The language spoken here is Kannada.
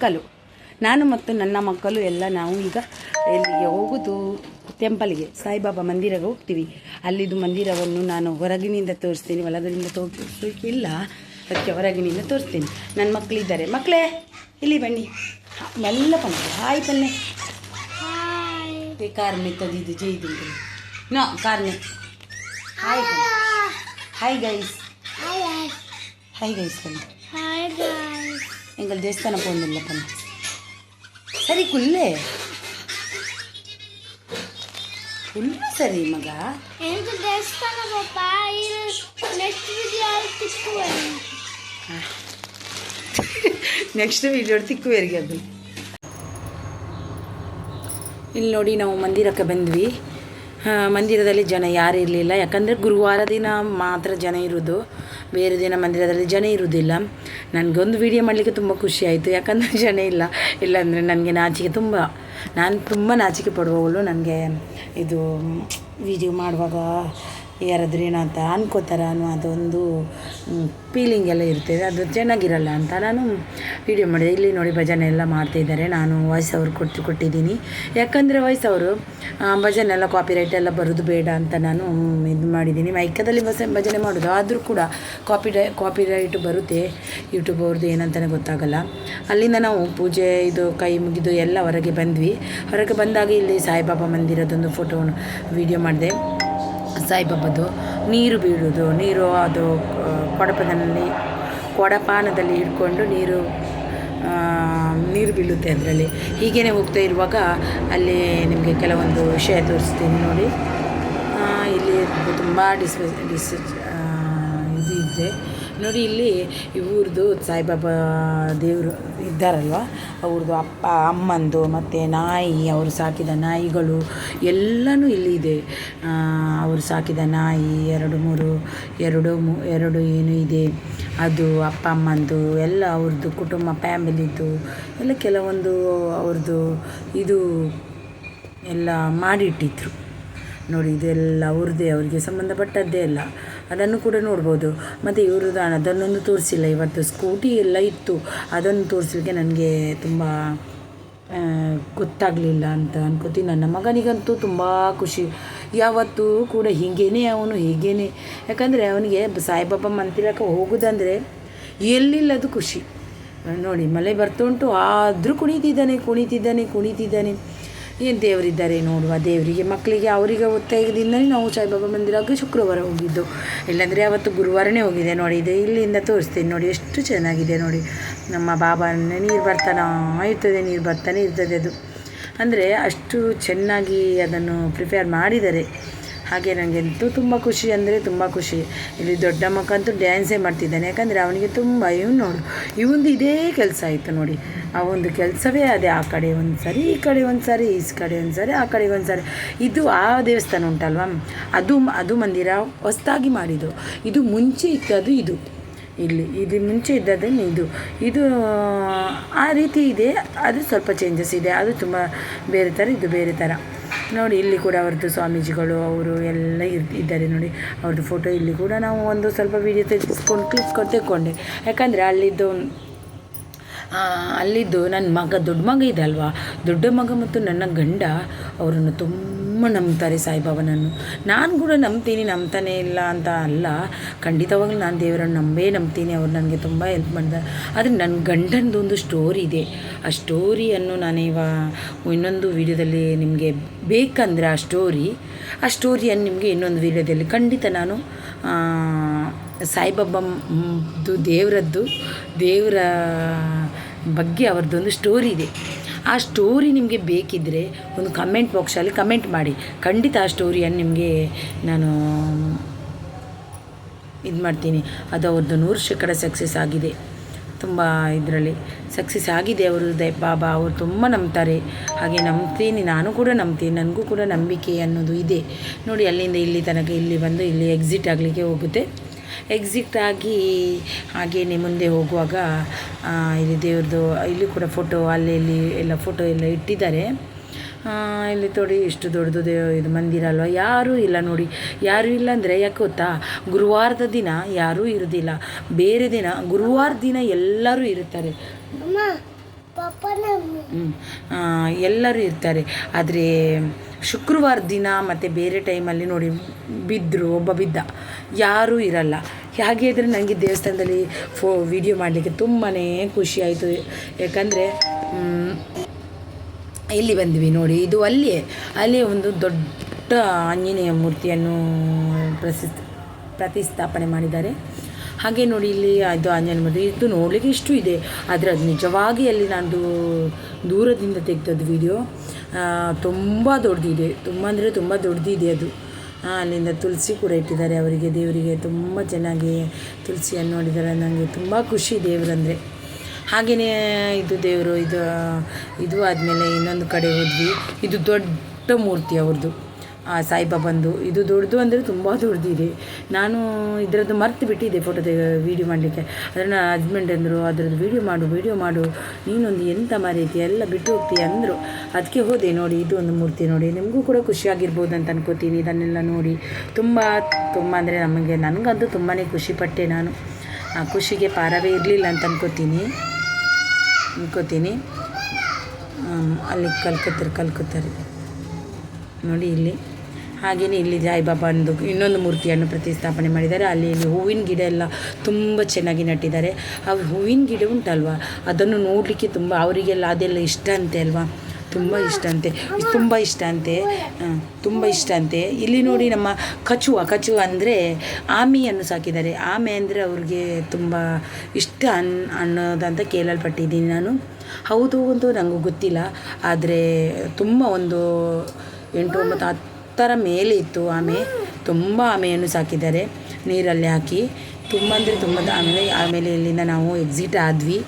ಮಕ್ಕಳು. ನಾನು ಮತ್ತು ನನ್ನ ಮಕ್ಕಳು ಎಲ್ಲ ನಾವು ಈಗ ಎಲ್ಲಿಗೆ ಹೋಗುದು? ಟೆಂಪಲ್ಗೆ ಸಾಯಿಬಾಬಾ ಮಂದಿರಕ್ಕೆ ಹೋಗ್ತೀವಿ. ಅಲ್ಲಿದು ಮಂದಿರವನ್ನು ನಾನು ಹೊರಗಿನಿಂದ ತೋರಿಸ್ತೀನಿ ತೋರಿಸಲಿಕ್ಕೆ ಇಲ್ಲ ಅದಕ್ಕೆ ಹೊರಗಿನಿಂದ ತೋರಿಸ್ತೀನಿ. ನನ್ನ ಮಕ್ಕಳಿದ್ದಾರೆ ಮಕ್ಕಳೇ ಇಲ್ಲಿ ಬನ್ನಿ. ಎಲ್ಲ ಪನ್ನೆ. ಹಾಯ್ ಪನ್ನೆ ಕಾರ್ನೆ ತೆಗೆದು ಜೈದು ನಾ ಕಾರ್ನೆ. Hi hi guys hi guys ಬನ್ನಿ. எங்கள் தேஸ்தானம் போகணும்ல பண்ண. சரி குள்ளே. குள்ளு சரி மகா. எனக்கு தேஸ்தானம் பாப்பா இது நெக்ஸ்ட் வீடியோ ನೆಕ್ಸ್ಟ್ ವಿಡಿಯೋ ತಿಕ್ಕುವೇರಿಗೆ ಅದು ಇಲ್ಲಿ ನೋಡಿ ನಾವು ಮಂದಿರಕ್ಕೆ ಬಂದ್ವಿ ಮಂದಿರದಲ್ಲಿ ಜನ ಯಾರು ಇರಲಿಲ್ಲ ಯಾಕಂದರೆ ಗುರುವಾರ ದಿನ ಮಾತ್ರ ಜನ ಇರೋದು ಬೇರೆ ದಿನ ಮಂದಿರದಲ್ಲಿ ಜನ ಇರುವುದಿಲ್ಲ. ನನಗೊಂದು ವಿಡಿಯೋ ಮಾಡಲಿಕ್ಕೆ ತುಂಬ ಖುಷಿ ಆಯಿತು. ಯಾಕಂದರೆ ಜನ ಇಲ್ಲ. ಇಲ್ಲಾಂದರೆ ನನಗೆ ನಾಚಿಕೆ ತುಂಬ, ನಾನು ತುಂಬ ನಾಚಿಕೆ ಪಡುವವಳು. ನನಗೆ ಇದು ವಿಡಿಯೋ ಮಾಡುವಾಗ ಯಾರಾದ್ರೂ ಏನೋ ಅಂತ ಅನ್ಕೋತಾರ ಅನ್ನೋ ಅದೊಂದು ಫೀಲಿಂಗ್ ಎಲ್ಲ ಇರ್ತದೆ. ಅದು ಚೆನ್ನಾಗಿರಲ್ಲ ಅಂತ ನಾನು ವಿಡಿಯೋ ಮಾಡಿದೆ. ಇಲ್ಲಿ ನೋಡಿ ಭಜನೆ ಎಲ್ಲ ಮಾಡ್ತಾಯಿದ್ದಾರೆ ನಾನು ವಾಯ್ಸ್ ಅವ್ರು ಕೊಟ್ಟು ಕೊಟ್ಟಿದ್ದೀನಿ. ಯಾಕಂದರೆ ವಾಯ್ಸ್ ಅವರು ಭಜನೆ ಎಲ್ಲ ಕಾಪಿ ರೈಟ್ ಎಲ್ಲ ಬರೋದು ಬೇಡ ಅಂತ ನಾನು ಇದು ಮಾಡಿದ್ದೀನಿ. ಮೈಕದಲ್ಲಿ ಬಸ, ಭಜನೆ ಮಾಡೋದು. ಆದರೂ ಕೂಡ ಕಾಪಿ ರೈ ಕಾಪಿ ರೈಟ್ ಬರುತ್ತೆ. ಯೂಟ್ಯೂಬ್ ಅವ್ರದ್ದು ಏನಂತಲೇ ಗೊತ್ತಾಗಲ್ಲ. ಅಲ್ಲಿಂದ ನಾವು ಪೂಜೆ, ಇದು ಕೈ ಮುಗಿದು ಎಲ್ಲ ಹೊರಗೆ ಬಂದ್ವಿ. ಹೊರಗೆ ಬಂದಾಗ ಇಲ್ಲಿ ಸಾಯಿಬಾಬಾ ಮಂದಿರದೊಂದು ಫೋಟೋ ವಿಡಿಯೋ ಮಾಡಿದೆ. ಸಾಯಿಬಾಬಾದು ನೀರು ಬೀಳೋದು ನೀರು ಅದು ಕೊಡಪದಲ್ಲಿ ಕೊಡಪಾನದಲ್ಲಿ ಹಿಡ್ಕೊಂಡು ನೀರು ನೀರು ಬೀಳುತ್ತೆ ಅದರಲ್ಲಿ. ಹೀಗೇ ಹೋಗ್ತಾ ಇರುವಾಗ ಅಲ್ಲಿ ನಿಮಗೆ ಕೆಲವೊಂದು ವಿಷಯ ತೋರಿಸ್ತೀನಿ ನೋಡಿ. ಇಲ್ಲಿ ತುಂಬ ಡಿಸ್ ಡಿಸ್ ಇದು ಇದೆ. ನೋಡಿ ಇಲ್ಲಿ ಇವ್ರದ್ದು ಸಾಯಿಬಾಬಾ ದೇವರು ಇದ್ದಾರಲ್ವ? ಅವ್ರದ್ದು ಅಪ್ಪ, ಅಮ್ಮಂದು ಮತ್ತು ನಾಯಿ, ಅವರು ಸಾಕಿದ ನಾಯಿಗಳು ಎಲ್ಲನೂ ಇಲ್ಲಿ ಇದೆ. ಅವರು ಸಾಕಿದ ನಾಯಿ, ಎರಡು ಮೂರು, ಎರಡು ಮೂ, ಎರಡು ಏನು ಇದೆ. ಅದು ಅಪ್ಪ, ಅಮ್ಮಂದು, ಎಲ್ಲ ಅವ್ರದ್ದು ಕುಟುಂಬ ಫ್ಯಾಮಿಲಿದ್ದು ಎಲ್ಲ ಕೆಲವೊಂದು ಅವ್ರದ್ದು ಇದು ಎಲ್ಲ ಮಾಡಿಟ್ಟಿದ್ರು. ನೋಡಿ, ಇದೆಲ್ಲ ಅವ್ರದ್ದೇ ಅವರಿಗೆ ಸಂಬಂಧಪಟ್ಟದ್ದೇ ಅಲ್ಲ. ಅದನ್ನು ಕೂಡ ನೋಡ್ಬೋದು. ಮತ್ತು ಇವ್ರದ್ದು ಅದನ್ನೊಂದು ತೋರಿಸಿಲ್ಲ. ಇವತ್ತು ಸ್ಕೂಟಿ ಎಲ್ಲ ಇತ್ತು. ಅದನ್ನು ತೋರಿಸಲಿಕ್ಕೆ ನನಗೆ ತುಂಬ ಗೊತ್ತಾಗಲಿಲ್ಲ ಅಂತ ಅನ್ಕೋತೀನಿ. ನನ್ನ ಮಗನಿಗಂತೂ ತುಂಬ ಖುಷಿ. ಯಾವತ್ತೂ ಕೂಡ ಹೀಗೇನೆ ಅವನು, ಹೀಗೇನೆ. ಯಾಕಂದರೆ ಅವನಿಗೆ ಸಾಯಿಬಾಬಾ ಮಂದಿರಕ್ಕೆ ಹೋಗೋದಂದರೆ ಎಲ್ಲಿಲ್ಲದು ಖುಷಿ. ನೋಡಿ, ಮಳೆ ಬರ್ತಾ ಉಂಟು, ಆದರೂ ಕುಣಿತಿದ್ದಾನೆ ಕುಣಿತಿದ್ದಾನೆ ಕುಣಿತಿದ್ದಾನೆ. ಏನು ದೇವರಿದ್ದಾರೆ ನೋಡುವ ದೇವರಿಗೆ? ಮಕ್ಕಳಿಗೆ ಅವರಿಗೆ ಒತ್ತಾಯದಿಂದಲೇ ನಾವು ಸಾಯಿಬಾಬಾ ಮಂದಿರಕ್ಕೆ ಶುಕ್ರವಾರ ಹೋಗಿದ್ದು. ಇಲ್ಲಾಂದರೆ ಅವತ್ತು ಗುರುವಾರನೇ ಹೋಗಿದೆ ನೋಡಿ. ಇದು ಇಲ್ಲಿಂದ ತೋರಿಸ್ತೀನಿ ನೋಡಿ. ಎಷ್ಟು ಚೆನ್ನಾಗಿದೆ ನೋಡಿ. ನಮ್ಮ ಬಾಬಾನೇ ನೀರು ಬರ್ತಾನೆ? ಇರ್ತದೆ, ನೀರು ಬರ್ತಾನೆ ಇರ್ತದೆ ಅದು. ಅಂದರೆ ಅಷ್ಟು ಚೆನ್ನಾಗಿ ಅದನ್ನು ಪ್ರಿಪೇರ್ ಮಾಡಿದ್ದಾರೆ. ಹಾಗೆ ನನಗಂತೂ ತುಂಬ ಖುಷಿ ಅಂದರೆ ತುಂಬ ಖುಷಿ. ಇಲ್ಲಿ ದೊಡ್ಡ ಮಕ್ಕಂತೂ ಡ್ಯಾನ್ಸೇ ಮಾಡ್ತಿದ್ದಾನೆ. ಯಾಕಂದರೆ ಅವನಿಗೆ ತುಂಬ, ಇವನು ನೋಡು, ಇವಂದು ಇದೇ ಕೆಲಸ ಆಯಿತು ನೋಡಿ. ಆ ಒಂದು ಕೆಲಸವೇ ಅದೇ, ಆ ಕಡೆ ಒಂದು ಸಾರಿ ಈ ಕಡೆ ಒಂದು ಸಾರಿ ಈ ಕಡೆ ಒಂದು ಸಾರಿ ಆ ಕಡೆ ಒಂದು ಸಾರಿ ಇದು ಆ ದೇವಸ್ಥಾನ ಉಂಟಲ್ವಾ? ಅದು ಅದು ಮಂದಿರ ಹೊಸ್ತಾಗಿ ಮಾಡಿದ್ದು. ಇದು ಮುಂಚೆ ಇತ್ತದು ಇದು. ಇಲ್ಲಿ, ಇದು ಮುಂಚೆ ಇದ್ದದನ್ನು ಇದು. ಇದು, ಆ ರೀತಿ ಇದೆ. ಅದು ಸ್ವಲ್ಪ ಚೇಂಜಸ್ ಇದೆ. ಅದು ತುಂಬ ಬೇರೆ ಥರ, ಇದು ಬೇರೆ ಥರ. ನೋಡಿ, ಇಲ್ಲಿ ಕೂಡ ಅವ್ರದ್ದು ಸ್ವಾಮೀಜಿಗಳು, ಅವರು ಎಲ್ಲ ಇದ್ದಾರೆ ನೋಡಿ. ಅವ್ರದ್ದು ಫೋಟೋ ಇಲ್ಲಿ ಕೂಡ ನಾವು ಒಂದು ಸ್ವಲ್ಪ ವೀಡಿಯೋ ತೆಗೆಸ್ಕೊಂಡು ಕ್ಲಿಪ್ ತೆಕ್ಕೊಂಡೆ. ಯಾಕಂದರೆ ಅಲ್ಲಿದ್ದು ಅಲ್ಲಿದ್ದು ನನ್ನ ಮಗ, ದೊಡ್ಡ ಮಗ ಇದೆ ಅಲ್ವಾ? ದೊಡ್ಡ ಮಗ ಮತ್ತು ನನ್ನ ಗಂಡ, ಅವರನ್ನು ತುಂಬ ನಂಬ್ತಾರೆ ಸಾಯಿಬಾಬನನ್ನು. ನಾನು ಕೂಡ ನಂಬ್ತೀನಿ, ನಂಬ್ತಾನೆ ಇಲ್ಲ ಅಂತ ಅಲ್ಲ. ಖಂಡಿತವಾಗ್ಲೂ ನಾನು ದೇವರನ್ನು ನಂಬೇ ನಂಬ್ತೀನಿ, ಅವ್ರು ನನಗೆ ತುಂಬ ಹೆಲ್ಪ್ ಮಾಡಿದ್ದಾರೆ ಆದರೆ ನನ್ನ ಗಂಡನದು ಒಂದು ಸ್ಟೋರಿ ಇದೆ. ಆ ಸ್ಟೋರಿಯನ್ನು ನಾನು ಇವಾಗ ಇನ್ನೊಂದು ವಿಡಿಯೋದಲ್ಲಿ ನಿಮಗೆ ಬೇಕಂದರೆ ಆ ಸ್ಟೋರಿ ಆ ಸ್ಟೋರಿಯನ್ನು ನಿಮಗೆ ಇನ್ನೊಂದು ವಿಡಿಯೋದಲ್ಲಿ ಖಂಡಿತ ನಾನು ಸಾಯಿಬಾಬಾದು ದೇವರದ್ದು, ದೇವರ ಬಗ್ಗೆ ಅವ್ರದ್ದೊಂದು ಸ್ಟೋರಿ ಇದೆ. ಆ ಸ್ಟೋರಿ ನಿಮಗೆ ಬೇಕಿದ್ದರೆ ಒಂದು ಕಮೆಂಟ್ ಬಾಕ್ಸಲ್ಲಿ ಕಮೆಂಟ್ ಮಾಡಿ. ಖಂಡಿತ ಆ ಸ್ಟೋರಿಯನ್ನು ನಿಮಗೆ ನಾನು ಇದು ಮಾಡ್ತೀನಿ. ಅದು ಅವ್ರದ್ದು ನೂರು ಶೇಕಡ ಸಕ್ಸಸ್ ಆಗಿದೆ. ತುಂಬ ಇದರಲ್ಲಿ ಸಕ್ಸಸ್ ಆಗಿದೆ ಅವರು ದಯ ಬಾಬಾ, ಅವರು ತುಂಬ ನಂಬ್ತಾರೆ. ಹಾಗೆ ನಂಬ್ತೀನಿ, ನಾನು ಕೂಡ ನಂಬ್ತೀನಿ, ನನಗೂ ಕೂಡ ನಂಬಿಕೆ ಅನ್ನೋದು ಇದೆ. ನೋಡಿ, ಅಲ್ಲಿಂದ ಇಲ್ಲಿ ತನಕ ಇಲ್ಲಿ ಬಂದು ಇಲ್ಲಿ ಎಕ್ಸಿಟ್ ಆಗಲಿಕ್ಕೆ ಹೋಗುತ್ತೆ. ಎಕ್ಸಿಟ್ ಆಗಿ ಹಾಗೇನೆ ಮುಂದೆ ಹೋಗುವಾಗ ಇಲ್ಲಿ ದೇವ್ರದ್ದು ಇಲ್ಲಿ ಕೂಡ ಫೋಟೋ ಅಲ್ಲಿ ಇಲ್ಲಿ ಎಲ್ಲ ಫೋಟೋ ಎಲ್ಲ ಇಟ್ಟಿದ್ದಾರೆ. ಇಲ್ಲಿ ತೋಡಿ ಇಷ್ಟು ದೊಡ್ಡದು ದೇವ ಇದು ಮಂದಿರ ಅಲ್ವಾ? ಯಾರೂ ಇಲ್ಲ ನೋಡಿ. ಯಾರೂ ಇಲ್ಲ ಅಂದರೆ ಯಾಕೆ ಗೊತ್ತಾ? ಗುರುವಾರದ ದಿನ ಯಾರೂ ಇರೋದಿಲ್ಲ. ಬೇರೆ ದಿನ ಗುರುವಾರ ದಿನ ಎಲ್ಲರೂ ಇರ್ತಾರೆ. ಎಲ್ಲರೂ ಇರ್ತಾರೆ. ಆದರೆ ಶುಕ್ರವಾರ ದಿನ ಮತ್ತು ಬೇರೆ ಟೈಮಲ್ಲಿ ನೋಡಿ ಬಿದ್ದರು ಒಬ್ಬ ಬಿದ್ದ. ಯಾರೂ ಇರಲ್ಲ. ಹಾಗೆ ಇದ್ರೆ ನನಗೆ ದೇವಸ್ಥಾನದಲ್ಲಿ ಫೋ ವಿಡಿಯೋ ಮಾಡಲಿಕ್ಕೆ ತುಂಬಾ ಖುಷಿ ಆಯಿತು. ಯಾಕಂದರೆ ಇಲ್ಲಿ ಬಂದ್ವಿ ನೋಡಿ. ಇದು ಅಲ್ಲಿಯೇ ಅಲ್ಲಿ ಒಂದು ದೊಡ್ಡ ಆಂಜನೇಯ ಮೂರ್ತಿಯನ್ನು ಪ್ರಸಿಸ್ ಪ್ರತಿಸ್ಥಾಪನೆ ಮಾಡಿದ್ದಾರೆ. ಹಾಗೆ ನೋಡಿ ಇಲ್ಲಿ ಅದು ಆಂಜನೇಯ ಮೂರ್ತಿ, ಇದು ನೋಡಲಿಕ್ಕೆ ಇಷ್ಟು ಇದೆ. ಆದರೆ ಅದು ನಿಜವಾಗಿ ಅಲ್ಲಿ ನಾನು ದೂರದಿಂದ ತೆಗೆದದ್ದು ವಿಡಿಯೋ ತುಂಬ ದೊಡ್ಡದಿದೆ ತುಂಬ ಅಂದರೆ ತುಂಬ ದೊಡ್ಡದಿದೆ ಅದು. ಅಲ್ಲಿಂದ ತುಳಸಿ ಕೂಡ ಇಟ್ಟಿದ್ದಾರೆ ಅವರಿಗೆ, ದೇವರಿಗೆ ತುಂಬ ಚೆನ್ನಾಗಿ ತುಳಸಿಯನ್ನು ನೋಡಿದ್ದಾರೆ. ನನಗೆ ತುಂಬ ಖುಷಿ ದೇವರಂದರೆ. ಹಾಗೆಯೇ ಇದು ದೇವರು, ಇದು ಇದು ಆದಮೇಲೆ ಇನ್ನೊಂದು ಕಡೆ ಹೋದ್ವಿ. ಇದು ದೊಡ್ಡ ಮೂರ್ತಿ ಅವ್ರದ್ದು ಸಾಯಿಬಾಬಂದು ಇದು ದೊಡ್ಡದು ಅಂದರೆ ತುಂಬ ದೊಡ್ಡದಿದೆ ನಾನು ಇದರದ್ದು ಮರ್ತು ಬಿಟ್ಟಿದ್ದೆ ಫೋಟೋ ತೆಗೆ ವೀಡಿಯೋ ಮಾಡಲಿಕ್ಕೆ. ಆದರೆ ನನ್ನ ಹಸ್ಬೆಂಡ್ ಅಂದರು, ಅದರದ್ದು ವೀಡಿಯೋ ಮಾಡು ವೀಡಿಯೋ ಮಾಡು, ನೀನೊಂದು ಎಂಥ ಮಾರೈತಿ, ಎಲ್ಲ ಬಿಟ್ಟು ಹೋಗ್ತೀಯ ಅಂದರು. ಅದಕ್ಕೆ ಹೋದೆ ನೋಡಿ, ಇದು ಒಂದು ಮೂರ್ತಿ ನೋಡಿ. ನಿಮಗೂ ಕೂಡ ಖುಷಿಯಾಗಿರ್ಬೋದು ಅಂತ ಅನ್ಕೋತೀನಿ ಇದನ್ನೆಲ್ಲ ನೋಡಿ. ತುಂಬ ತುಂಬ ಅಂದರೆ ನಮಗೆ, ನನಗಂತೂ ತುಂಬಾ ಖುಷಿಪಟ್ಟೆ ನಾನು. ಆ ಖುಷಿಗೆ ಪಾರವೇ ಇರಲಿಲ್ಲ ಅಂತ ಅನ್ಕೋತೀನಿ. ಅನ್ಕೋತೀನಿ. ಅಲ್ಲಿ ಕಲ್ಕತ್ತಾರೆ ಕಲ್ಕತ್ತಾರೆ. ನೋಡಿ ಇಲ್ಲಿ. ಹಾಗೆಯೇ ಇಲ್ಲಿ ಸಾಯಿಬಾಬಾ ಅಂದು ಇನ್ನೊಂದು ಮೂರ್ತಿಯನ್ನು ಪ್ರತಿಸ್ಥಾಪನೆ ಮಾಡಿದ್ದಾರೆ. ಅಲ್ಲಿ ಇಲ್ಲಿ ಹೂವಿನ ಗಿಡ ಎಲ್ಲ ತುಂಬ ಚೆನ್ನಾಗಿ ನಟ್ಟಿದ್ದಾರೆ. ಆ ಹೂವಿನ ಗಿಡ ಉಂಟಲ್ವಾ? ಅದನ್ನು ನೋಡಲಿಕ್ಕೆ ತುಂಬ ಅವರಿಗೆಲ್ಲ ಅದೆಲ್ಲ ಇಷ್ಟ ಅಂತೆ ಅಲ್ವಾ? ತುಂಬ ಇಷ್ಟ ಅಂತೆ. ತುಂಬ ಇಷ್ಟ ಅಂತೆ. ತುಂಬ ಇಷ್ಟ ಅಂತೆ. ಇಲ್ಲಿ ನೋಡಿ ನಮ್ಮ ಕಚುವ ಕಚುವ ಅಂದರೆ ಆಮೆಯನ್ನು ಸಾಕಿದ್ದಾರೆ. ಆಮೆ ಅಂದರೆ ಅವ್ರಿಗೆ ತುಂಬ ಇಷ್ಟ ಅನ್ ಅನ್ನೋದಂತ ಕೇಳಲ್ಪಟ್ಟಿದ್ದೀನಿ ನಾನು. ಹೌದು ಅಂತೂ ನನಗೂ ಗೊತ್ತಿಲ್ಲ. ಆದರೆ ತುಂಬ ಒಂದು ಎಂಟು, ಒಂಬತ್ತು ಹತ್ತರ ಮೇಲೆ ಇತ್ತು ಆಮೆ. ತುಂಬ ಆಮೆಯನ್ನು ಸಾಕಿದ್ದಾರೆ. ನೀರಲ್ಲಿ ಹಾಕಿ ತುಂಬ ಅಂದರೆ ತುಂಬ ಆಮೇಲೆ ಆಮೇಲೆ ಇಲ್ಲಿಂದ ನಾವು ಎಕ್ಸಿಟ್ ಆದ್ವಿ.